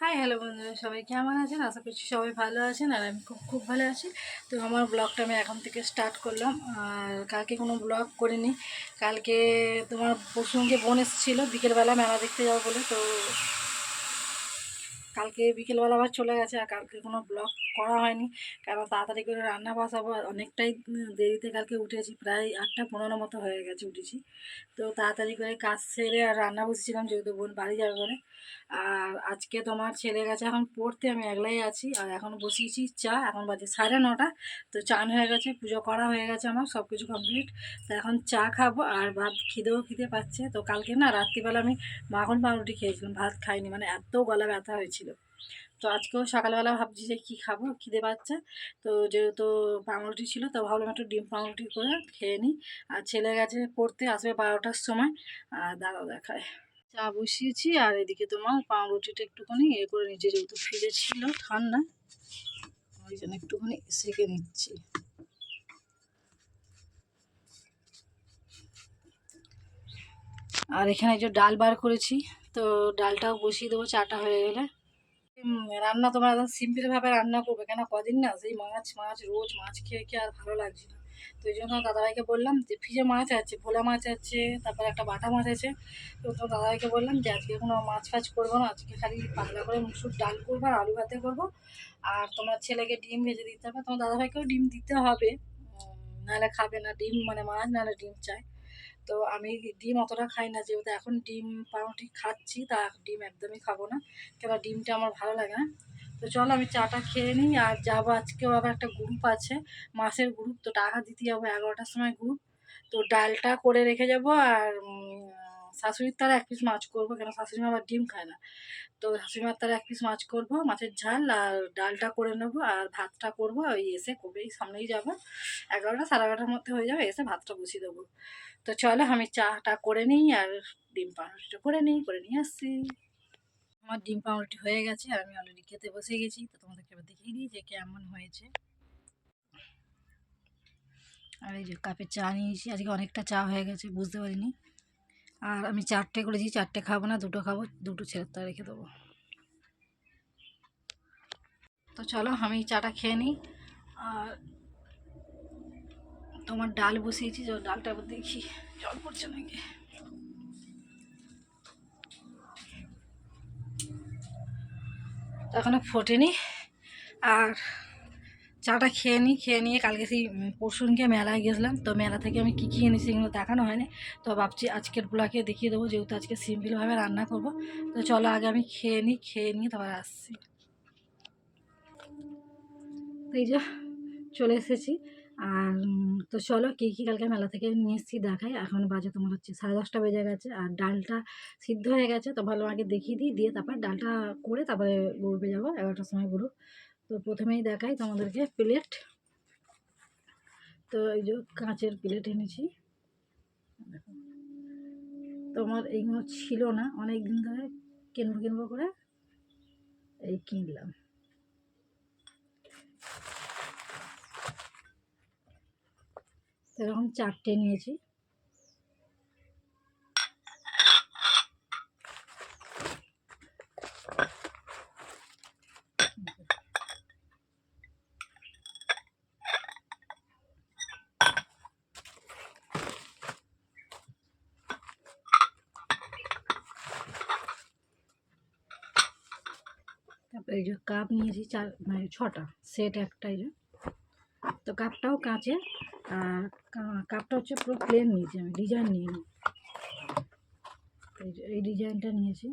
Hi hello বন্ধুরা, সবাই কেমন আছেন? আশা করছি সবাই ভালো আছেন আর আমি খুব খুব ভালো আছি। তো আমার ব্লগটা আমি এখন থেকে স্টার্ট করলাম। আর কালকে কোনো ব্লগ করিনি। কালকে তোমার পশুকে বোন এসেছিল, বিকেলবেলা মেলা দেখতে যাব বলে। তো কালকে বিকেলবেলা আবার চলে গেছে আর কালকে কোনো ব্লগ করা হয়নি। কারণ তাড়াতাড়ি করে রান্না বসাবো অনেকটাই দেরিতে কালকে উঠেছি, প্রায় আটটা পনেরো মতো হয়ে গেছে উঠেছি। তো তাড়াতাড়ি করে কাজ সেরে আর রান্না বসেছিলাম যেহেতু বোন বাড়ি যাবে বলে। আর আজকে তোমার ছেলে গেছে এখন পড়তে আমি একলাই আছি আর এখন বসিয়েছি চা, এখন বাজে সাড়ে নটা। তো চান হয়ে গেছে, পুজো করা হয়ে গেছে আমার সব কিছু কমপ্লিট তো এখন চা খাব আর ভাত, খিদেও খিদে পাচ্ছে। তো কালকে না রাত্রিবেলা আমি মাখন পাউরুটি খেয়েছিলাম, ভাত খাইনি মানে এত গলা ব্যথা হয়েছিল। তো আজকেও সকালবেলা ভাবছি যে কী খাব, খিদে পাচ্ছে। তো যেহেতু পাউরুটি ছিল, তো ভাবলাম একটু ডিম পাউরুটি করে খেয়ে নিই। আর ছেলে গেছে পড়তে, আসবে বারোটার সময়। আর দাদা দেখায়। চা বসিয়েছি, আর এদিকে তোমার পাউরুটিটা একটুখানি এ করে নিচ্ছি যেহেতু ফ্রিজে ছিল, ঠান্ডা। ওই জন্য একটুখানি সেকে নিচ্ছি। আর এখানে যে ডাল বার করেছি, তো ডালটাও বসিয়ে দেবো, চাটা হয়ে গেলে। রান্না তোমার একদম সিম্পলভাবে রান্না করবে। কেন? কদিন না সেই মাছ মাছ, রোজ মাছ খেয়ে খেয়ে আর ভালো লাগছে না। তো এই জন্য দাদাভাইকে বললাম যে ফ্রিজে মাছ আছে, ভোলা মাছ আছে, তারপর একটা বাটা মাছ আছে। তো তো দাদাভাইকে বললাম যে, আজকে কোনো মাছ ফাছ করব না, আজকে খালি পাতলা করে মুসুর ডাল করব আর আলু ভাতে করব। আর তোমার ছেলেকে ডিম ভেজে দিতে হবে। তোমার দাদাভাইকেও ডিম দিতে হবে। নাহলে খাবে না, ডিম মানে মাছ, নাহলে ডিম চায় তো আমি ডিম অতটা খাই না, যেহেতু এখন ডিম পাউরুটি খাচ্ছি, তা ডিম একদমই খাব না কেন ডিমটা আমার ভালো লাগে না। তো চলো আমি চাটা খেয়ে নিই, আর যাব আজকেও আবার একটা গ্রুপ আছে মাসের গ্রুপ তো টাকা দিতে যাব এগারোটার সময় গ্রুপ তো ডালটা করে রেখে যাব, আর শাশুড়ির তারা এক পিস মাছ করব কেন শাশুড়ি মা আবার ডিম খায় না। তো শাশুড়ি মার তারা এক পিস মাছ করব, মাছের ঝাল আর ডালটা করে নেব আর ভাতটা করব, ওই এসে কবেই সামনেই যাব। এগারোটা সাড়ে এগারোটার মধ্যে হয়ে যাবে, এসে ভাতটা বসিয়ে দেবো। তো চলো আমি চাটা করে নিই আর ডিম পাউরুটিটা করে নিই, করে নিয়ে আসছি। আমার ডিম পাউরুটি হয়ে গেছে, আর আমি অলরেডি খেতে বসে গেছি, তো তোমাদেরকে এবার দেখিয়ে দিই যে কেমন হয়েছে। আর এই যে কাপে চা নিয়েছি আজকে অনেকটা চা হয়ে গেছে, বুঝতে পারিনি। আর আমি চারটে করেছি চারটে খাব না, দুটো খাব, দুটো ছেলের তা রেখে দেবো। তো চলো, আমি চাটা খেয়ে নিই। আর তোমার ডাল বসিয়েছি যে ডালটা এবার দেখি, জল পড়ছে নাকি? এখনও ফোটেনি। আর চাটা খেয়ে নিই, খেয়ে নিয়ে কালকে সেই পরশুদিনকে মেলায় গেছিলাম তো মেলা থেকে আমি কী কী এনেছি সেগুলো দেখানো হয়নি। তো ভাবছি আজকের ব্লগে দেখিয়ে দেবো, যেহেতু আজকে সিম্পলভাবে রান্না করব। তো চলো আগে আমি খেয়ে নিই, খেয়ে নিয়ে তারপর আসছি। এই যে চলে এসেছি। আর তো চলো কী কী কালকে মেলা থেকে নিয়ে এসেছি দেখাই। এখন বাজে তোমার হচ্ছে সাড়ে দশটা বেজে গেছে, আর ডালটা সিদ্ধ হয়ে গেছে। তো ভালো আগে দেখিয়ে দিই, দিয়ে তারপর ডালটা করে তারপরে গ্রুপে যাব। এগারোটার সময় গ্রুপ তো প্রথমেই দেখাই তোমাদেরকে প্লেট। তো এই যে কাঁচের প্লেট এনেছি। দেখো। তোমার এইগুলো ছিল না অনেক দিন ধরে কিনবো কিনবো করে এই কিনলাম। তো এরকম চারটে নিয়েছি তারপরে এই যে কাপ নিয়েছি চার মানে ছটা, সেট একটা এই যে। তো কাপটাও কাঁচের আর কাপটা হচ্ছে পুরো প্লেন নিয়েছি আমি ডিজাইন নিয়ে নিই এই ডিজাইনটা নিয়েছি।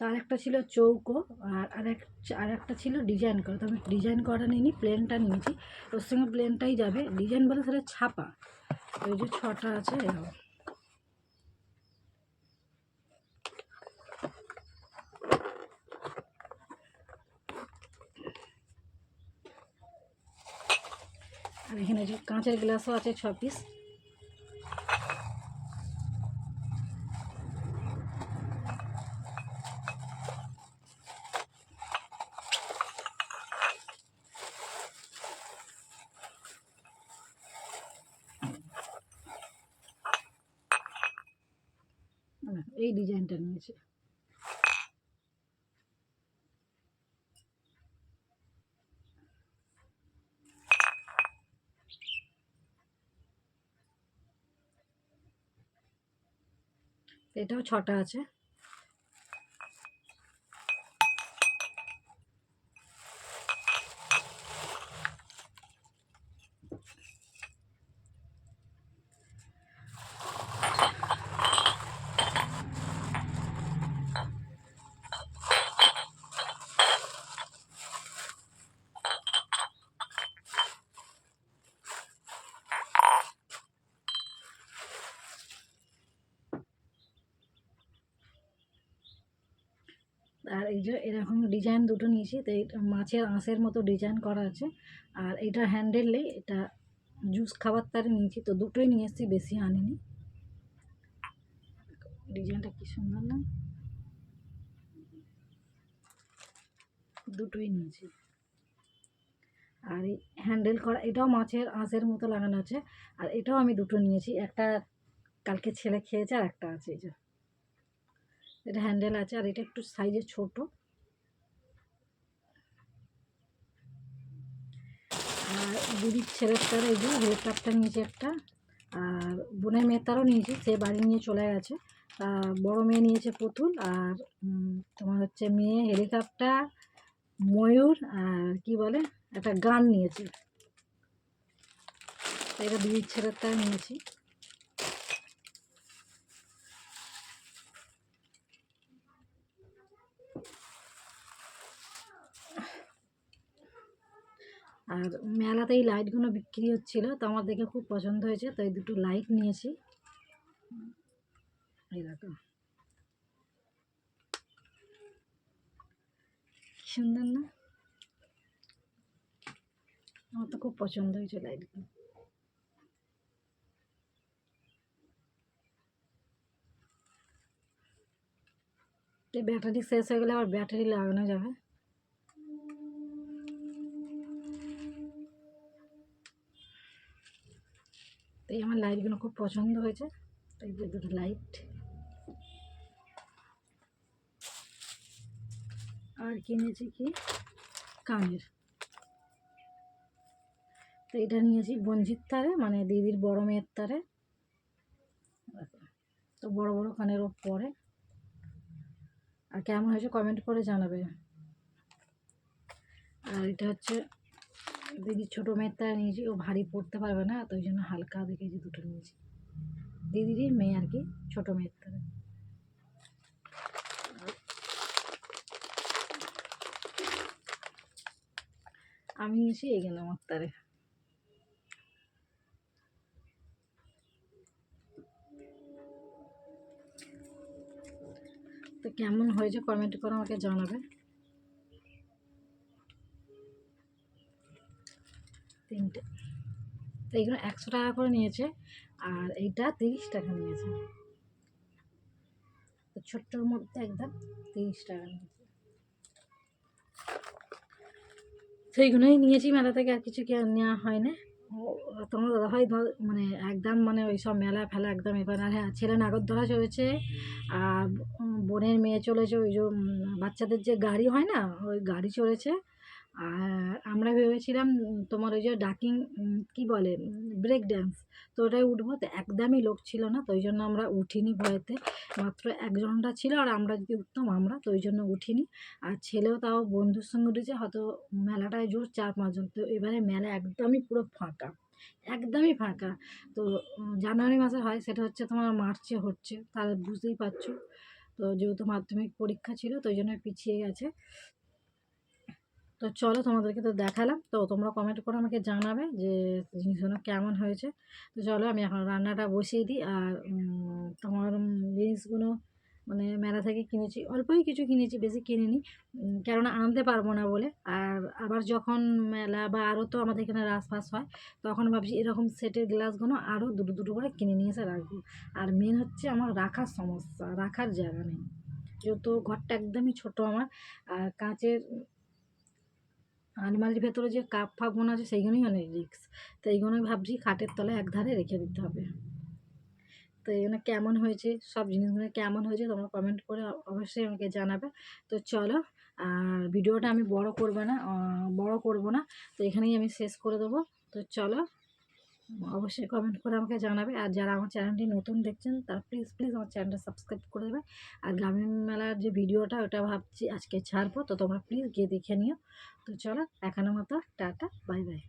তার একটা ছিল চৌকো, আর আরেক আর একটা ছিল ডিজাইন করা। তো আমি ডিজাইন করা নিইনি প্লেনটা নিয়েছি। ওর সঙ্গে প্লেনটাই যাবে। ডিজাইন বলে সেটা ছাপা। ওই যে ছটা আছে, এরকম। আর এখানে কাঁচের গ্লাসও আছে ছ পিস এই ডিজাইনটা নিয়েছি। এটাও ছটা আছে। যে এরকম ডিজাইন দুটো নিয়েছি, তো এটা মাছের আঁশের মতো ডিজাইন করা আছে। আর এটা হ্যান্ডেলে এটা জুস খাবার তারে নিয়েছি, তো দুটোই নিয়ে এসেছি, বেশি আনিনি। ডিজাইনটা কি সুন্দর না? দুটোই নিয়েছি। আর এই হ্যান্ডেল করা, এটাও মাছের আঁশের মতো লাগানো আছে, আর এটাও আমি দুটো নিয়েছি, একটা কালকে ছেলে খেয়েছে, আর একটা আছে এই যে। এটা হ্যান্ডেল আছে, আর এটা একটু সাইজে ছোট। আর দিদির ছেলের তার এই যে হেলিকপ্টার নিয়েছি একটা, আর বোনের মেয়ের তারও নিয়েছি, সে বাড়ি নিয়ে চলে গেছে। বড় মেয়ে নিয়েছে পুতুল, আর তোমার হচ্ছে মেয়ে হেলিকপ্টার, ময়ূর, আর কি বলে, একটা গান নিয়েছে। এটা দিদির ছেলের তার নিয়েছি। আর মেলাতে এই লাইটগুলো বিক্রি হচ্ছিল, তো আমার দেখে খুব পছন্দ হয়েছে, তো এই দুটো লাইট নিয়েছি। সুন্দর না? আমার তো খুব পছন্দ হয়েছে লাইটগুলো ব্যাটারি শেষ হয়ে গেলে আবার ব্যাটারি লাগানো যাবে। তো এই আমার লাইটগুলো খুব পছন্দ হয়েছে। তাই দুটো লাইট আর কিনেছি কি? কানের। তো এটা নিয়েছি বঞ্জিত তারে মানে দিদির বড় মেয়ের তারে। তো বড় বড় কানেরও পরে। আর কেমন হয়েছে কমেন্ট করে জানাবে। আর এটা হচ্ছে দিদির ছোটো মেয়ের তারা নিয়েছি ও ভারী পড়তে পারবে না, তো ওই জন্য হালকা দেখে যে দুটো নিয়েছি। দিদিরই মেয়ে আর কি, ছোটো মেয়ের তারা। আমি নিয়েছি এগিয়ে আমার তারে। তো কেমন হয়েছে কমেন্ট করে আমাকে জানাবে। তিনটে। তো এইগুলো একশো টাকা করে নিয়েছে আর এইটা তিরিশ টাকা নিয়েছে। তো ছোট্টর মধ্যে একদম তিরিশ টাকা নিয়েছে। তো এইগুলোই নিয়েছি, মেলা থেকে আর কিছু নেওয়া হয় না। তোমার দাদাভাই ধর- মানে একদম মানে ওই সব মেলা ফেলা একদম এবার আর হ্যাঁ ছেলে নাগরদোলা চলেছে আর বোনের মেয়ে চলেছে, ওই যে বাচ্চাদের যে গাড়ি হয় না, ওই গাড়ি চলেছে। আর আমরা ভেবেছিলাম তোমার ওই যে ডাকিং কি বলে ব্রেক ড্যান্স তো ওটাই উঠবো। তো একদমই লোক ছিল না, তো ওই জন্য আমরা উঠিনি ভয়েতে। মাত্র একজনটা ছিল আর আমরা যদি উঠতাম, আমরা তো ওই জন্য উঠিনি। আর ছেলেও তাও বন্ধুর সঙ্গে উঠেছে, হয়তো মেলাটায় জোর চার পাঁচজন। তো এবারে মেলা একদমই পুরো ফাঁকা, একদমই ফাঁকা। তো জানুয়ারি মাসে হয়, সেটা হচ্ছে তোমার মার্চে হচ্ছে, তাহলে বুঝতেই পারছ। তো যেহেতু মাধ্যমিক পরীক্ষা ছিল, তো ওই জন্য পিছিয়ে গেছে। তো চলো তোমাদেরকে তো দেখালাম। তো তোমরা কমেন্ট করে আমাকে জানাবে যে জিনিসগুলো কেমন হয়েছে। তো চলো আমি এখন রান্নাটা বসিয়ে দিই আর তোমার জিনিসগুলো মানে মেলা থেকে কিনেছি, অল্পই কিছু কিনেছি, বেশি কিনিনি কেননা আনতে পারব না বলে। আর আবার যখন মেলা বা আরও তো আমাদের এখানে রাসপাস হয়, তখন ভাবছি এরকম সেটের গ্লাসগুলো আরও দুটো দুটো করে কিনে নিয়ে এসে রাখব। আর মেন হচ্ছে আমার রাখার সমস্যা, রাখার জায়গা নেই। যেহেতু ঘরটা একদমই ছোট আমার, আর কাঁচের আলমারির ভেতরে যে কাপ ফাপগুলো আছে, সেইগুলোই অনেক রিক্স তো এইগুলোই ভাবছি খাটের তলায় একধারে রেখে দিতে হবে। তো এখানে কেমন হয়েছে, সব জিনিসগুলো কেমন হয়েছে তোমরা কমেন্ট করে অবশ্যই আমাকে জানাবে। তো চলো, আর ভিডিওটা আমি বড় করবে না বড় করব না। তো এখানেই আমি শেষ করে দেবো। তো চলো অবশ্যই কমেন্ট করে আমাকে জানাবে। আর যারা আমার চ্যানেলটি নতুন দেখছেন, তারা প্লিজ প্লিজ আমার চ্যানেলটা সাবস্ক্রাইব করে দেবে। আর গ্রামীণ মেলার যে ভিডিওটা, ওটা ভাবছি আজকে ছাড়বো, তো তোমরা প্লিজ গিয়ে দেখে নিও। তো চলো এখানে মতো, টাটা বাই বাই